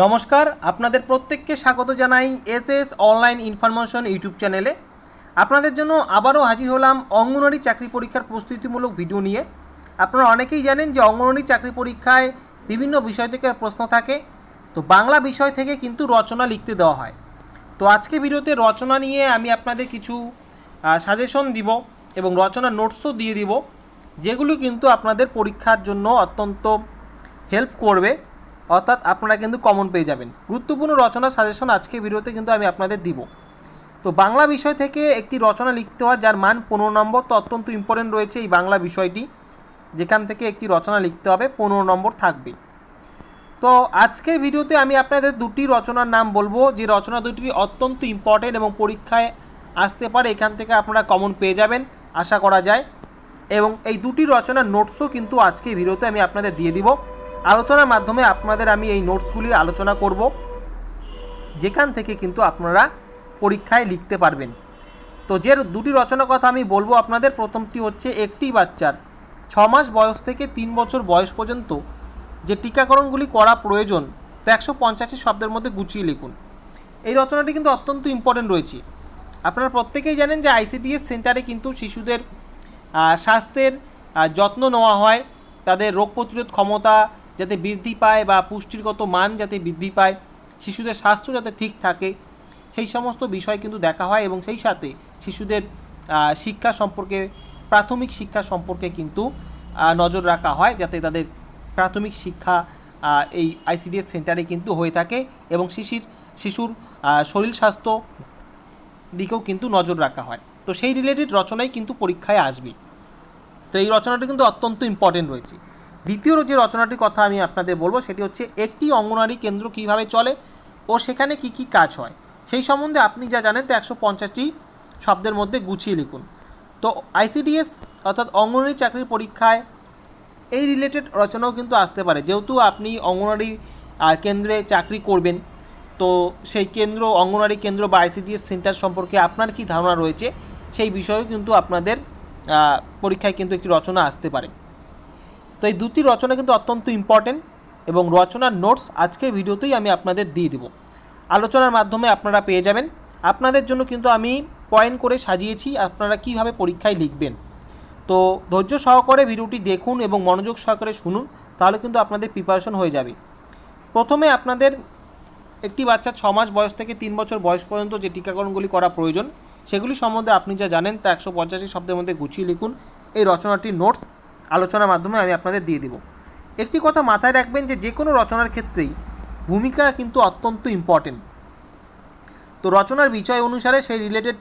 নমস্কার, আপনাদের প্রত্যেককে স্বাগত জানাই S S online information YouTube চ্যানেলে। আপনাদের জন্য আবারও হাজির হলাম অঙ্গনওয়াড়ি চাকরি পরীক্ষার প্রস্তুতিমূলক ভিডিও নিয়ে। আপনারা অনেকেই জানেন যে অঙ্গনওয়াড়ি চাকরি পরীক্ষায় বিভিন্ন বিষয় থেকে প্রশ্ন থাকে। তো বাংলা বিষয় থেকে কিন্তু রচনা লিখতে দেওয়া হয়। তো আজকে ভিডিওতে রচনা নিয়ে আমি আপনাদের কিছু সাজেশন দিব এবং রচনা নোটসও দিয়ে দিব, যেগুলো কিন্তু আপনাদের পরীক্ষার জন্য অত্যন্ত হেল্প করবে। অর্থাৎ আপনারা কিন্তু কমন পেয়ে যাবেন। গুরুত্বপূর্ণ রচনা সাজেশন আজকে ভিডিওতে কিন্তু আমি আপনাদের দিব। তো বাংলা বিষয় থেকে একটি রচনা লিখতে হয়, যার মান পনেরো নম্বর। তো অত্যন্ত ইম্পর্টেন্ট রয়েছে এই বাংলা বিষয়টি। যেখান থেকে একটি রচনা লিখতে হবে, পনেরো নম্বর থাকবে। তো আজকের ভিডিওতে আমি আপনাদের দুটি রচনার নাম বলব। যে রচনা দুটি অত্যন্ত ইম্পর্টেন্ট এবং পরীক্ষায় আসতে পারে, এখান থেকে আপনারা কমন পেয়ে যাবেন, আশা করা যায়। এবং এই দুটি রচনার নোটসও কিন্তু আজকে ভিডিওতে আমি আপনাদের দিয়ে দিব। আলোচনার মাধ্যমে আপনাদের আমি এই নোটসগুলি আলোচনা করব, যেখান থেকে কিন্তু আপনারা পরীক্ষায় লিখতে পারবেন। তো যে দুটি রচনা কথা আমি বলব আপনাদের, প্রথমটি হচ্ছে একটি বাচ্চার ছ মাস বয়স থেকে তিন বছর বয়স পর্যন্ত যে টিকাকরণগুলি করা প্রয়োজন, তা একশো পঞ্চাশি শব্দের মধ্যে গুছিয়ে লিখুন। এই রচনাটি কিন্তু অত্যন্ত ইম্পর্টেন্ট রয়েছে। আপনারা প্রত্যেকেই জানেন যে আইসিডিএস সেন্টারে কিন্তু শিশুদের স্বাস্থ্যের যত্ন নেওয়া হয়, তাদের রোগ প্রতিরোধ ক্ষমতা যাতে বৃদ্ধি পায় বা পুষ্টিগত মান যাতে বৃদ্ধি পায়, শিশুদের স্বাস্থ্য যাতে ঠিক থাকে, সেই সমস্ত বিষয় কিন্তু দেখা হয় এবং সেই সাথে শিশুদের শিক্ষা সম্পর্কে, প্রাথমিক শিক্ষা সম্পর্কে কিন্তু নজর রাখা হয় যাতে তাদের প্রাথমিক শিক্ষা এই আইসিডিএস সেন্টারে কিন্তু হয়ে থাকে এবং শিশির, শিশুর শরীর স্বাস্থ্য দিকেও কিন্তু নজর রাখা হয়। তো সেই রিলেটেড রচনাই কিন্তু পরীক্ষায় আসবে। তো এই রচনাটা কিন্তু অত্যন্ত ইম্পর্টেন্ট রয়েছে। দ্বিতীয় যে রচনাটির কথা আমি আপনাদের বলব সেটি হচ্ছে একটি অঙ্গনওয়াড়ি কেন্দ্র কীভাবে চলে ও সেখানে কি কি কাজ হয়। সেই সম্বন্ধে আপনি যা জানেন তো একশো পঞ্চাশটি শব্দের মধ্যে গুছিয়ে লিখুন। তো আইসিডিএস অর্থাৎ অঙ্গনওয়াড়ি চাকরির পরীক্ষায় এই রিলেটেড রচনাও কিন্তু আসতে পারে। যেহেতু আপনি আহ, কেন্দ্রে চাকরি করবেন তো সেই কেন্দ্র অঙ্গনওয়াড়ি কেন্দ্র বা আইসিডিএস সেন্টার সম্পর্কে আপনার কি ধারণা রয়েছে সেই বিষয়েও কিন্তু আপনাদের পরীক্ষায় কিন্তু একটি রচনা আসতে পারে। তো এই দুটি রচনা কিন্তু অত্যন্ত ইম্পর্টেন্ট এবং রচনার নোটস আজকের ভিডিওতেই আমি আপনাদের দিয়ে দেবো। আলোচনার মাধ্যমে আপনারা পেয়ে যাবেন। আপনাদের জন্য কিন্তু আমি পয়েন্ট করে সাজিয়েছি আপনারা কীভাবে পরীক্ষায় লিখবেন। তো ধৈর্য সহকারে ভিডিওটি দেখুন এবং মনোযোগ সহকারে শুনুন, তাহলে কিন্তু আপনাদের প্রিপারেশন হয়ে যাবে। প্রথমে আপনাদের একটি বাচ্চা ছ মাস বয়স থেকে তিন বছর বয়স পর্যন্ত যে টিকাকরণগুলি করা প্রয়োজন, সেগুলি সম্বন্ধে আপনি যা জানেন তা একশো পঁচাশি শব্দের মধ্যে গুছিয়ে লিখুন। এই রচনাটির নোটস আলোচনার মাধ্যমে আমি আপনাদের দিয়ে দিব। একটি কথা মাথায় রাখবেন যে যে কোনো রচনার ক্ষেত্রেই ভূমিকা কিন্তু অত্যন্ত ইম্পর্টেন্ট তো রচনার বিষয় অনুসারে সেই রিলেটেড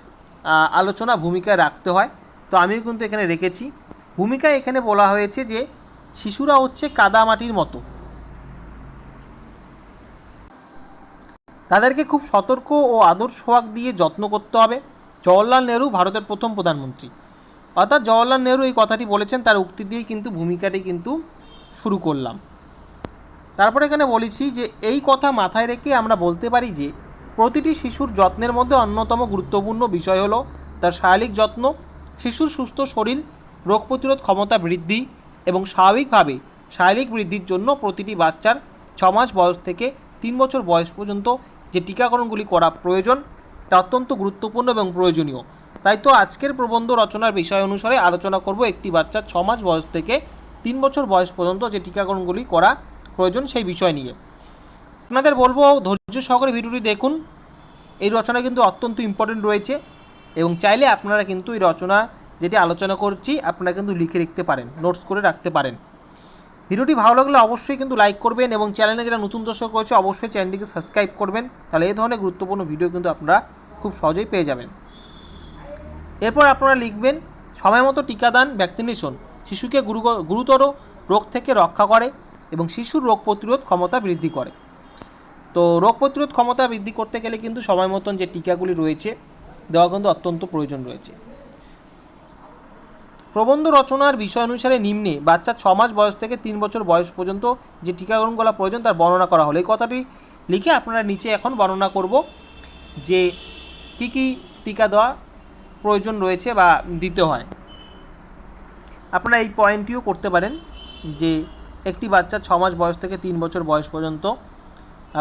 আলোচনা ভূমিকা রাখতে হয়। তো আমিও কিন্তু এখানে রেখেছি। ভূমিকায় এখানে বলা হয়েছে যে শিশুরা হচ্ছে কাদামাটির মতো। তাদেরকে খুব সতর্ক ও আদর সোহাগ দিয়ে যত্ন করতে হবে। জওয়াহরলাল নেহরু, ভারতের প্রথম প্রধানমন্ত্রী। অর্থাৎ জওয়াহরলাল নেহরু এই কথাটি বলেছেন, তার উক্তি দিয়ে কিন্তু ভূমিকাটি কিন্তু শুরু করলাম। তারপরে এখানে বলেছি যে, এই কথা মাথায় রেখে আমরা বলতে পারি যে, প্রতিটি শিশুর যত্নের মধ্যে অন্যতম গুরুত্বপূর্ণ বিষয় হলো তার শারীরিক যত্ন, শিশুর সুস্থ শরীর, রোগ প্রতিরোধ ক্ষমতা বৃদ্ধি এবং স্বাভাবিকভাবে শারীরিক বৃদ্ধির জন্য প্রতিটি বাচ্চার ছ মাস বয়স থেকে তিন বছর বয়স পর্যন্ত যে টিকাকরণগুলি করা প্রয়োজন, তা অত্যন্ত গুরুত্বপূর্ণ এবং প্রয়োজনীয়। তাই তো আজকের প্রবন্ধ রচনার বিষয় অনুসারে আলোচনা করব একটি বাচ্চা ছ মাস বয়স থেকে তিন বছর বয়স পর্যন্ত যে টিকাকরণগুলি করা প্রয়োজন সেই বিষয় নিয়ে। আপনাদের বলব, ধৈর্য সহকারে ভিডিওটি দেখুন। এই রচনা কিন্তু অত্যন্ত ইম্পর্টেন্ট রয়েছে এবং চাইলে আপনারা কিন্তু এই রচনা যেটি আলোচনা করছি, আপনারা কিন্তু লিখে লিখতে পারেন নোটস করে রাখতে পারেন। ভিডিওটি ভালো লাগলে অবশ্যই কিন্তু লাইক করবেন এবং চ্যানেলে যারা নতুন দর্শক রয়েছে, অবশ্যই চ্যানেলটিকে সাবস্ক্রাইব করবেন। তাহলে এই ধরনের গুরুত্বপূর্ণ ভিডিও কিন্তু আপনারা খুব সহজেই পেয়ে যাবেন। এরপর আপনারা লিখবেন, সময় মতো টিকাদান ভ্যাকসিনেশন শিশুকে গুরু- গুরুতর রোগ থেকে রক্ষা করে এবং শিশুর রোগ প্রতিরোধ ক্ষমতা বৃদ্ধি করে। তো রোগ প্রতিরোধ ক্ষমতা বৃদ্ধি করতে গেলে কিন্তু সময় মতন যে টিকাগুলি রয়েছে, দেওয়া কিন্তু অত্যন্ত প্রয়োজন রয়েছে। প্রবন্ধ রচনার বিষয় অনুসারে নিম্নে বাচ্চা ছ মাস বয়স থেকে তিন বছর বয়স পর্যন্ত যে টিকাকরণ করা প্রয়োজন তার বর্ণনা করা হলো। এই কথাটি লিখে আপনারা নিচে এখন বর্ণনা করব যে কি কি টিকা দেওয়া প্রয়োজন রয়েছে বা দিতে হয়। আপনারা এই পয়েন্টটিও করতে পারেন যে একটি বাচ্চা ছ মাস বয়স থেকে তিন বছর বয়স পর্যন্ত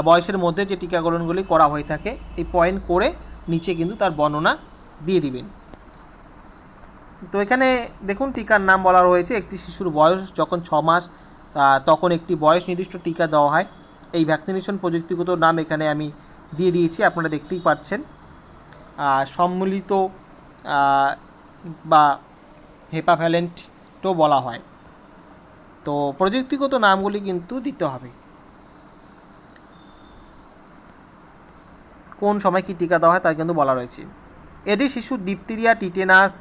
বয়সের মধ্যে যে টিকাকরণগুলি করা হয়ে থাকে, এই পয়েন্ট করে নিচে কিন্তু তার বর্ণনা দিয়ে দিবেন। তো এখানে দেখুন টিকার নাম বলা রয়েছে, একটি শিশুর বয়স যখন ছ মাস তখন একটি বয়স নির্দিষ্ট টিকা দেওয়া হয়। এই ভ্যাকসিনেশন প্রযুক্তিগত নাম এখানে আমি দিয়ে দিয়েছি, আপনারা দেখতেই পাচ্ছেন। সম্মিলিত বা হেপাভ্যালেন্টও বলা হয়। তো প্রযুক্তিগত নামগুলি কিন্তু দিতে হবে। কোন সময় কী টিকা দেওয়া হয় তা কিন্তু বলা রয়েছে। এটি শিশুর ডিপথেরিয়া, টিটেনাস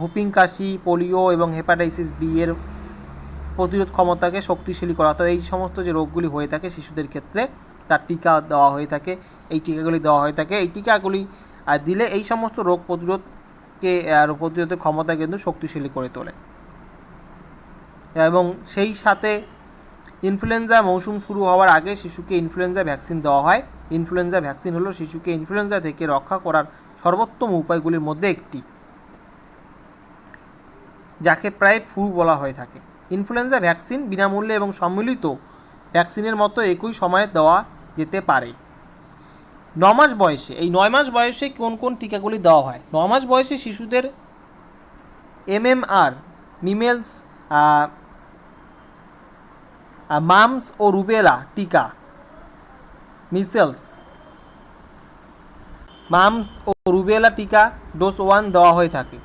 হুপিং কাশি, পোলিও এবং হেপাটাইটিস বি এর প্রতিরোধ ক্ষমতাকে শক্তিশালী করা। অর্থাৎ এই সমস্ত যে রোগগুলি হয়ে থাকে শিশুদের ক্ষেত্রে, তার টিকা দেওয়া হয়ে থাকে, এই টিকাগুলি দেওয়া হয়ে থাকে। এই টিকাগুলি আহ, দিলে এই সমস্ত রোগ প্রতিরোধকে রোগ প্রতিরোধের ক্ষমতা কিন্তু শক্তিশালী করে তোলে। এবং সেই সাথে ইনফ্লুয়েঞ্জা মৌসুম শুরু হওয়ার আগে শিশুকে ইনফ্লুয়েঞ্জা ভ্যাকসিন দেওয়া হয়। ইনফ্লুয়েঞ্জা ভ্যাকসিন হলো শিশুকে ইনফ্লুয়েঞ্জা থেকে রক্ষা করার সর্বোত্তম উপায়গুলির মধ্যে একটি যাকে প্রায় ফ্লু বলা হয়ে থাকে। ইনফ্লুয়েঞ্জা ভ্যাকসিন বিনামূল্যে এবং সম্মিলিত ভ্যাকসিনের মতো একই সময়ে দেওয়া যেতে পারে। ন মাস বয়সে, এই নয় মাস বয়সে কোন কোন টিকাগুলি দেওয়া হয়? ন মাস বয়সে শিশুদের এমএমআর মিমেলস মামস ও রুবেলা টিকা, মিসেলস, মামস ও রুবেলা টিকা ডোজ ওয়ান দেওয়া হয়ে থাকে।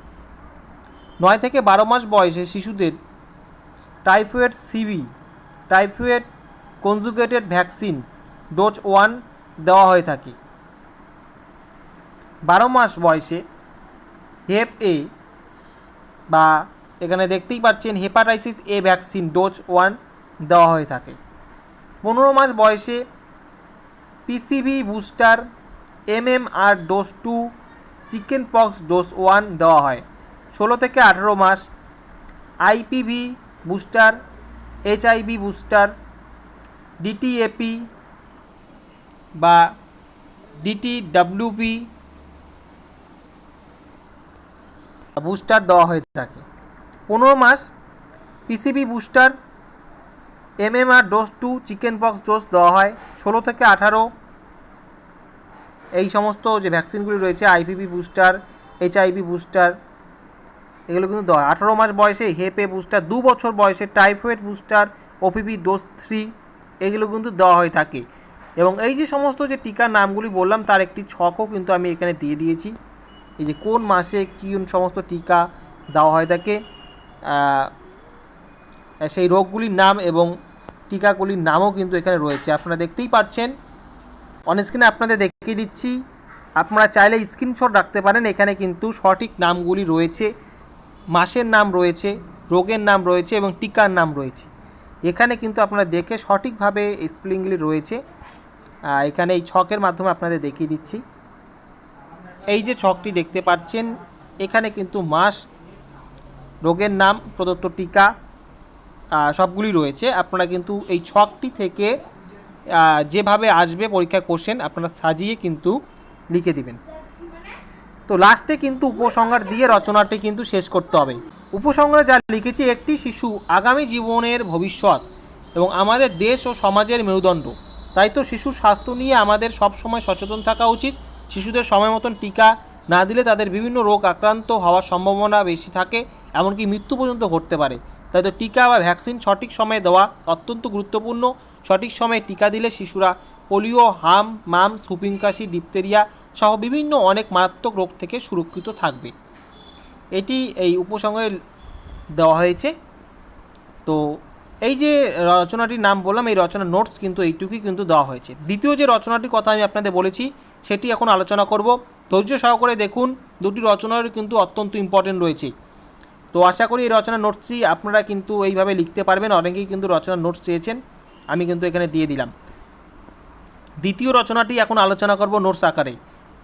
নয় থেকে বারো মাস বয়সে শিশুদের typhoid CB, typhoid conjugated vaccine dose one দেওয়া হয়ে থাকে। বারো মাস বয়সে হেপ এ বা এখানে দেখতেই পাচ্ছেন hepatitis A vaccine dose one দেওয়া হয়ে থাকে। পনেরো মাস বয়সে PCV booster MMR dose two, chicken pox dose one দেওয়া হয়। ষোলো থেকে আঠেরো মাস IPV booster, HIB booster, DTaP বা ডিটিডাব্লিউপি বুস্টার দেওয়া হয়ে থাকে। পনেরো মাস PCV booster MMR dose two chicken pox dose দেওয়া হয়। ষোলো থেকে আঠারো এই সমস্ত যে ভ্যাকসিনগুলি রয়েছে আইপিভি বুস্টার এইচআইভি বুস্টার এগুলো কিন্তু দেওয়া আঠারো মাস বয়সে হেপে বুস্টার দু বছর বয়সে typhoid booster OPV dose three এগুলো কিন্তু দেওয়া হয়ে থাকে। এবং এই যে সমস্ত যে টিকার নামগুলি বললাম, তার একটি ছকও কিন্তু আমি এখানে দিয়ে দিয়েছি। এই যে কোন মাসে কী সমস্ত টিকা দেওয়া হয় থাকে সেই রোগগুলির নাম এবং টিকাগুলির নামও কিন্তু এখানে রয়েছে। আপনারা দেখতেই পাচ্ছেন অন স্ক্রিনে আপনাদের দেখিয়ে দিচ্ছি। আপনারা চাইলে স্ক্রিনশট রাখতে পারেন, এখানে কিন্তু সঠিক নামগুলি রয়েছে, মাসের নাম রয়েছে, রোগের নাম রয়েছে এবং টিকার নাম রয়েছে। এখানে কিন্তু আপনারা দেখে সঠিকভাবে স্পেলিংগুলি রয়েছে। এখানে এই ছকের মাধ্যমে আপনাদের দেখিয়ে দিচ্ছি। এই যে ছকটি দেখতে পাচ্ছেন, এখানে কিন্তু মাস, রোগের নাম, প্রদত্ত টিকা সবগুলি রয়েছে। আপনারা কিন্তু এই ছকটি থেকে যেভাবে আসবে পরীক্ষা কোশ্চেন আপনারা সাজিয়ে কিন্তু লিখে দিবেন। তো লাস্টে কিন্তু উপসংহার দিয়ে রচনাটি কিন্তু শেষ করতে হবে। উপসংহারে যা লিখেছি, একটি শিশু আগামী জীবনের ভবিষ্যৎ এবং আমাদের দেশ ও সমাজের মেরুদণ্ড। তাই তো শিশুর স্বাস্থ্য নিয়ে আমাদের সব সময় সচেতন থাকা উচিত। শিশুদের সময় মতন টিকা না দিলে তাদের বিভিন্ন রোগ আক্রান্ত হওয়ার সম্ভাবনা বেশি থাকে, এমনকি মৃত্যু পর্যন্ত ঘটতে পারে। তাই তো টিকা বা ভ্যাকসিন সঠিক সময়ে দেওয়া অত্যন্ত গুরুত্বপূর্ণ। সঠিক সময়ে টিকা দিলে শিশুরা পোলিও, হাম মাম সুপিং কাশি, ডিপথেরিয়া সহ বিভিন্ন অনেক মারাত্মক রোগ থেকে সুরক্ষিত থাকবে। এটি এই উপসংহারে দেওয়া হয়েছে। তো এই যে রচনাটির নাম বললাম, এই রচনার নোটস কিন্তু এইটুকুই কিন্তু দেওয়া হয়েছে। দ্বিতীয় যে রচনাটির কথা আমি আপনাদের বলেছি, সেটি এখন আলোচনা করব। ধৈর্য সহকারে দেখুন, দুটি রচনার কিন্তু অত্যন্ত ইম্পর্টেন্ট রয়েছে। তো আশা করি এই রচনার নোটসটি আপনারা কিন্তু এইভাবে লিখতে পারবেন, অনেকেই কিন্তু রচনার নোটস চেয়েছেন, আমি কিন্তু এখানে দিয়ে দিলাম। দ্বিতীয় রচনাটি এখন আলোচনা করব নোটস আকারে।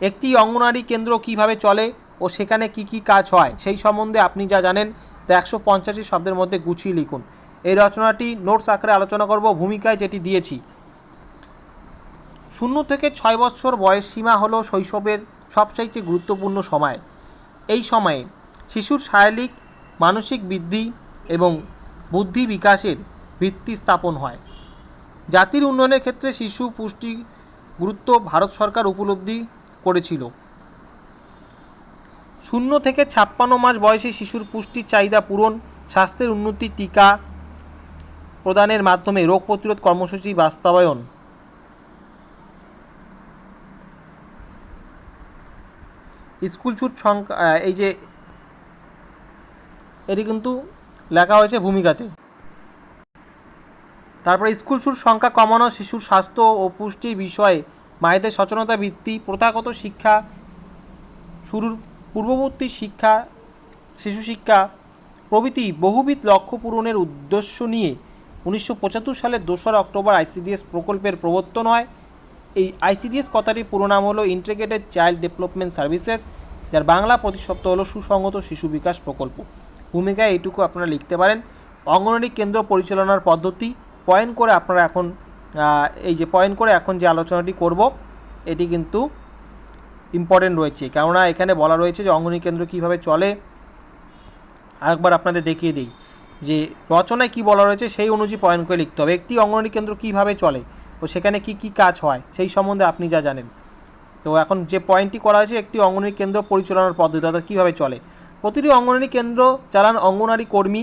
একটি অঙ্গনারী কেন্দ্র কীভাবে চলে ও সেখানে কি কি কাজ হয়, সেই সম্বন্ধে আপনি যা জানেন, তা একশো পঞ্চাশি শব্দের মধ্যে গুছিয়ে লিখুন। এই রচনাটি নোটস আকারে আলোচনা করব ভূমিকায় যেটি দিয়েছি। শূন্য থেকে ছয় বছর বয়স সীমা হলো শৈশবের সবচাইতে গুরুত্বপূর্ণ সময়। এই সময়ে শিশুর শারীরিক, মানসিক বৃদ্ধি এবং বুদ্ধি বিকাশের ভিত্তি স্থাপন হয়। জাতির উন্নয়নের ক্ষেত্রে শিশু পুষ্টি গুরুত্ব ভারত সরকার উপলব্ধি করেছিল। শূন্য থেকে ছাপ্পান্ন মাস বয়সী শিশুর পুষ্টির চাহিদা পূরণ, স্বাস্থ্যের উন্নতি, টিকা প্রদানের মাধ্যমে রোগ প্রতিরোধ কর্মসূচি বাস্তবায়ন। স্কুল ছুট সংখ্যা এই যে এটি কিন্তু লেখা হয়েছে ভূমিকাতে। তারপরে স্কুল ছুট সংখ্যা কমানো, শিশুর স্বাস্থ্য ও পুষ্টির বিষয়ে মায়েদের সচেতনতা বৃত্তি প্রথাগত শিক্ষা শুরুর পূর্ববর্তী শিক্ষা, শিশু শিক্ষা প্রভৃতি বহুবিধ লক্ষ্য পূরণের উদ্দেশ্য নিয়ে উনিশশো পঁচাত্তর সালের দোসরা অক্টোবর আইসিডিএস প্রকল্পের প্রবর্তন হয়। এই আইসিডিএস কথাটির পুরো নাম হলো ইন্টিগ্রেটেড চাইল্ড ডেভেলপমেন্ট সার্ভিসেস যার বাংলা প্রতিশব্দ হলো সুসংগত শিশু বিকাশ প্রকল্প। ভূমিকায় এইটুকু আপনারা লিখতে পারেন। অঙ্গনওয়াড়ি কেন্দ্র পরিচালনার পদ্ধতি পয়েন্ট করে আপনারা এখন এই যে পয়েন্ট করে এখন যে আলোচনাটি করব, এটি কিন্তু ইম্পর্টেন্ট রয়েছে। কেননা এখানে বলা রয়েছে যে অঙ্গনওয়াড়ি কেন্দ্র কীভাবে চলে, আরেকবার আপনাদের দেখিয়ে দিই। যে রচনায় কি বলা রয়েছে সেই অনুযায়ী পয়েন্ট করে লিখতে হবে। একটি অঙ্গনওয়াড়ি কেন্দ্র কীভাবে চলে? ও সেখানে কি কি কাজ হয়? সেই সম্বন্ধে আপনি যা জানেন। তো এখন যে পয়েন্টটি করা হয়েছে, একটি অঙ্গনওয়াড়ি কেন্দ্র পরিচালনার পদ্ধতি, অর্থাৎ কীভাবে চলে? প্রতিটি অঙ্গনওয়াড়ি কেন্দ্র চালান অঙ্গনওয়াড়ি কর্মী।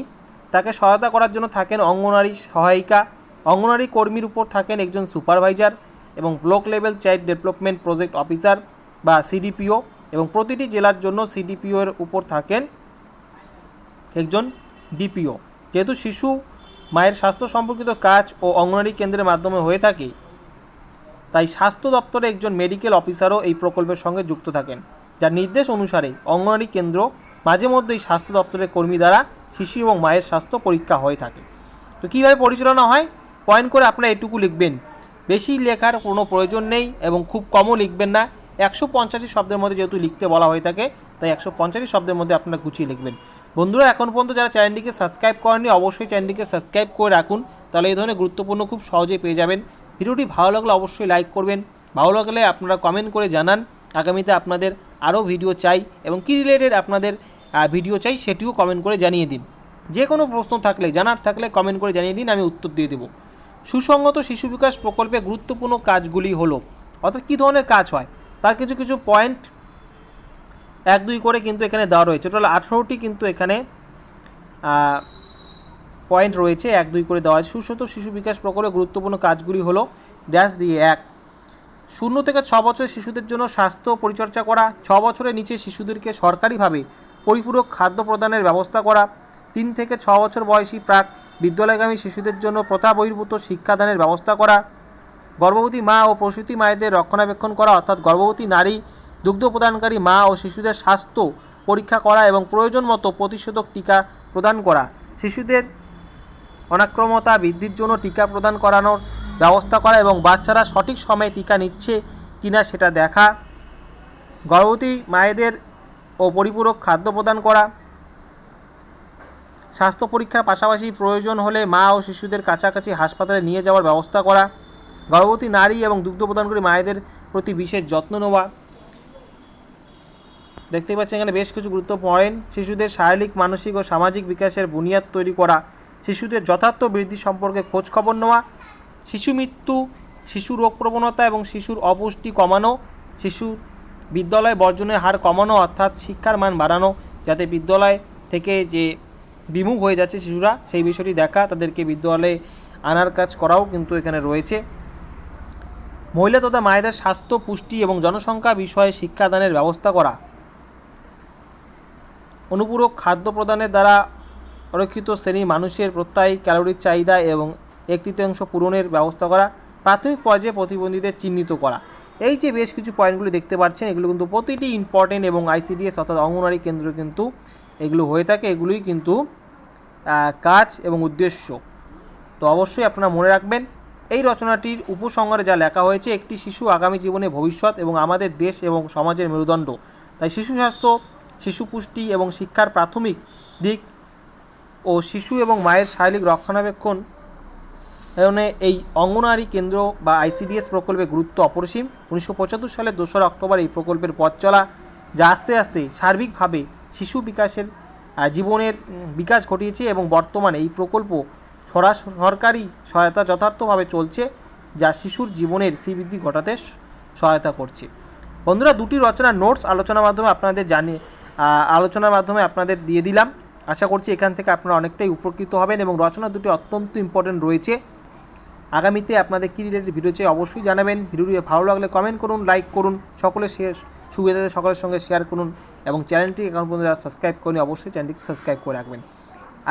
তাকে সহায়তা করার জন্য থাকেন অঙ্গনওয়াড়ি সহায়িকা। অঙ্গনওয়াড়ি কর্মীর উপর থাকেন একজন সুপারভাইজার এবং block level child development project officer বা সিডিপিও এবং প্রতিটি জেলার জন্য সিডিপিও এর উপর থাকেন একজন ডিপিও। যেহেতু শিশু, মায়ের স্বাস্থ্য সম্পর্কিত কাজ ও অঙ্গনওয়াড়ি কেন্দ্রের মাধ্যমে হয়ে থাকে, তাই স্বাস্থ্য দপ্তরে একজন মেডিকেল অফিসারও এই প্রকল্পের সঙ্গে যুক্ত থাকেন, যার নির্দেশ অনুসারে অঙ্গনওয়াড়ি কেন্দ্র মাঝে মধ্যেই স্বাস্থ্য দপ্তরের কর্মী দ্বারা শিশু এবং মায়ের স্বাস্থ্য পরীক্ষা হয়ে থাকে। তো কীভাবে পরিচালনা হয়? পয়েন্ট করে আপনারা এটুকু লিখবেন। বেশি লেখার কোনো প্রয়োজন নেই এবং খুব কমও লিখবেন না। একশো পঞ্চাশি শব্দের মধ্যে যেহেতু লিখতে বলা হয়ে থাকে, তাই একশো পঞ্চাশটি শব্দের মধ্যে আপনারা গুছিয়ে লিখবেন। বন্ধুরা, এখন পর্যন্ত যারা চ্যানেলটিকে সাবস্ক্রাইব করেননি, অবশ্যই চ্যানেলটিকে সাবস্ক্রাইব করে রাখুন। তাহলে এই ধরনের গুরুত্বপূর্ণ, খুব সহজেই পেয়ে যাবেন। ভিডিওটি ভালো লাগলে অবশ্যই লাইক করবেন। ভালো লাগলে আপনারা কমেন্ট করে জানান। আগামীতে আপনাদের আরও ভিডিও চাই এবং কী রিলেটেড আপনাদের ভিডিও চাই সেটিও কমেন্ট করে জানিয়ে দিন। যে কোনো প্রশ্ন থাকলে, জানার থাকলে কমেন্ট করে জানিয়ে দিন, আমি উত্তর দিয়ে দেবো। সুসংগত শিশু বিকাশ প্রকল্পে গুরুত্বপূর্ণ কাজগুলি হলো, অর্থাৎ কী ধরনের কাজ হয়? তার কিছু কিছু পয়েন্ট এক দুই করে কিন্তু এখানে দেওয়া রয়েছে। টোটাল আঠেরোটি কিন্তু এখানে পয়েন্ট রয়েছে, এক দুই করে দেওয়া আছে। সুসত শিশু বিকাশ প্রকল্পে গুরুত্বপূর্ণ কাজগুলি হলো ড্যাশ দিয়ে এক। শূন্য থেকে ছ বছরের শিশুদের জন্য স্বাস্থ্য পরিচর্যা করা, ছ বছরের নিচে শিশুদেরকে সরকারিভাবে পরিপূরক খাদ্য প্রদানের ব্যবস্থা করা, তিন থেকে ছ বছর বয়সী প্রাক বিদ্যালয়গামী শিশুদের জন্য প্রথা বহির্ভূত শিক্ষাদানের ব্যবস্থা করা, গর্ভবতী মা ও প্রসূতি মায়েদের রক্ষণাবেক্ষণ করা, অর্থাৎ গর্ভবতী নারী দুগ্ধ প্রদানকারী মা ও শিশুদের স্বাস্থ্য পরীক্ষা করা এবং প্রয়োজন মতো প্রতিষেধক টিকা প্রদান করা। শিশুদের অনাক্রমতা বৃদ্ধির জন্য টিকা প্রদান করানোর ব্যবস্থা করা এবং বাচ্চারা সঠিক সময়ে টিকা নিচ্ছে কিনা সেটা দেখা। গর্ভবতী মায়েদের ও পরিপূরক খাদ্য প্রদান করা। স্বাস্থ্য পরীক্ষার পাশাপাশি প্রয়োজন হলে মা ও শিশুদের কাছাকাছি হাসপাতালে নিয়ে যাওয়ার ব্যবস্থা করা। গর্ভবতী নারী এবং দুগ্ধ প্রদানকারী মায়েদের প্রতি বিশেষ যত্ন নেওয়া। দেখতে পাচ্ছেন এখানে বেশ কিছু গুরুত্ব পয়েন্ট শিশুদের শারীরিক, মানসিক ও সামাজিক বিকাশের বুনিয়াদ তৈরি করা, শিশুদের যথার্থ বৃদ্ধি সম্পর্কে খোঁজ খবর নেওয়া, শিশু মৃত্যু, শিশু রোগ প্রবণতা এবং শিশুর অপুষ্টি কমানো শিশুর বিদ্যালয় বর্জনের হার কমানো অর্থাৎ শিক্ষার মান বাড়ানো, যাতে বিদ্যালয় থেকে যে বিমুখ হয়ে যাচ্ছে শিশুরা, সেই বিষয়টি দেখা, তাদেরকে বিদ্যালয়ে আনার কাজ করাও কিন্তু এখানে রয়েছে। মহিলা তথা মায়েদের স্বাস্থ্য, পুষ্টি এবং জনসংখ্যা বিষয়ে শিক্ষাদানের ব্যবস্থা করা অনুপূরক খাদ্য প্রদানের দ্বারা অরক্ষিত শ্রেণি মানুষের প্রত্যয়ী, ক্যালোরির চাহিদা এবং এক তৃতীয়াংশ পূরণের ব্যবস্থা করা, প্রাথমিক পর্যায়ে প্রতিবন্ধীদের চিহ্নিত করা। এই যে বেশ কিছু পয়েন্টগুলি দেখতে পাচ্ছেন, এগুলো কিন্তু প্রতিটি ইম্পর্টেন্ট এবং আইসিডিএস অর্থাৎ অঙ্গনওয়াড়ি কেন্দ্র কিন্তু এগুলো হয়ে থাকে। এগুলোই কিন্তু কাজ এবং উদ্দেশ্য। তো অবশ্যই আপনারা মনে রাখবেন, এই রচনাটির উপসংহারে যা লেখা হয়েছে, একটি শিশু আগামী জীবনে ভবিষ্যৎ এবং আমাদের দেশ এবং সমাজের মেরুদণ্ড। তাই শিশু স্বাস্থ্য শিশু পুষ্টি এবং শিক্ষার প্রাথমিক দিক ও শিশু এবং মায়ের শারীরিক রক্ষণাবেক্ষণ কারণে এই অঙ্গনওয়াড়ি কেন্দ্র বা আইসিডিএস প্রকল্পের গুরুত্ব অপরিসীম। উনিশশো পঁচাত্তর সালের দোসরা অক্টোবর এই প্রকল্পের পথ চলা, যা আস্তে আস্তে সার্বিকভাবে শিশু বিকাশের জীবনের বিকাশ ঘটিয়েছে এবং বর্তমানে এই প্রকল্প সরা- সরকারি সহায়তা যথার্থভাবে চলছে, যা শিশুর জীবনের শ্রীবৃদ্ধি ঘটাতে সহায়তা করছে। বন্ধুরা, দুটি রচনার নোটস, আলোচনার মাধ্যমে আপনাদের জানিয়ে আলোচনার মাধ্যমে আপনাদের দিয়ে দিলাম। আশা করছি এখান থেকে আপনারা অনেকটাই উপকৃত হবেন এবং রচনা দুটি অত্যন্ত ইম্পর্টেন্ট রয়েছে। আগামীতে আপনাদের কী রিলেটেড ভিডিও চাই অবশ্যই জানাবেন। ভিডিওটি ভালো লাগলে কমেন্ট করুন লাইক করুন সকলে শেয়ার সুবিধাতে সকলের সঙ্গে শেয়ার করুন এবং চ্যানেলটি এখন পর্যন্ত যারা সাবস্ক্রাইব করেনি, অবশ্যই চ্যানেলটিকে সাবস্ক্রাইব করে রাখবেন।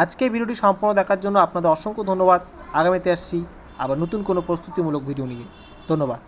আজকে ভিডিওটি সম্পূর্ণ দেখার জন্য আপনাদের অসংখ্য ধন্যবাদ। আগামীতে আসছি আবার নতুন কোনো প্রস্তুতিমূলক ভিডিও নিয়ে। ধন্যবাদ।